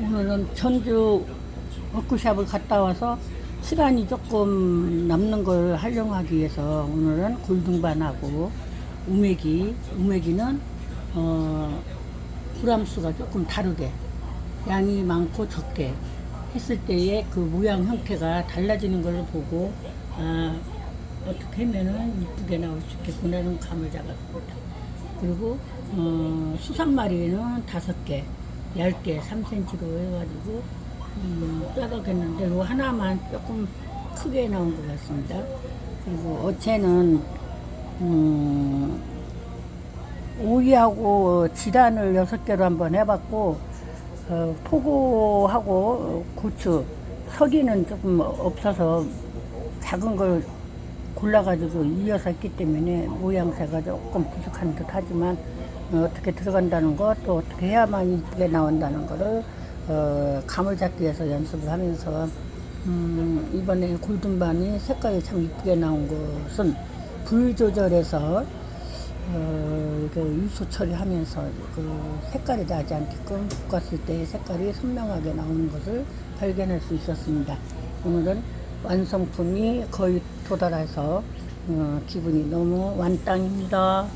오늘은 전주 워크샵을 갔다 와서 시간이 조금 남는 걸 활용하기 위해서 오늘은 골등반하고 우메기, 우메기는 어, 구람수가 조금 다르게 양이 많고 적게 했을 때의 그 모양 형태가 달라지는 걸 보고 아, 어떻게 하면은 이쁘게 나올 수 있겠구나라는 감을 잡았습니다. 그리고 어, 수산마리는 다섯 개, 얇게 3cm로 해가지고 음, 짜박했는데 요 하나만 조금 크게 나온 것 같습니다. 그리고 어체는 음, 오이하고 지단을 여섯 개로 한번 해봤고 어, 포고하고 고추 서기는 조금 없어서 작은 걸 골라가지고 이어서 했기 때문에 모양새가 조금 부족한 듯 하지만 어, 떻게 들어간다는 것 또 어떻게 해야만 이쁘게 나온다는 거를 어, 감을 잡기 위해서 연습을 하면서 음, 이번에 골든반이 색깔이 참 이쁘게 나온 것은 불 조절해서 어, 그 유수 처리하면서 그 색깔이 나지 않게끔 볶았을 때 색깔이 선명하게 나오는 것을 발견할 수 있었습니다. 오늘은 완성품이 거의 도달해서 어, 기분이 너무 완땅입니다.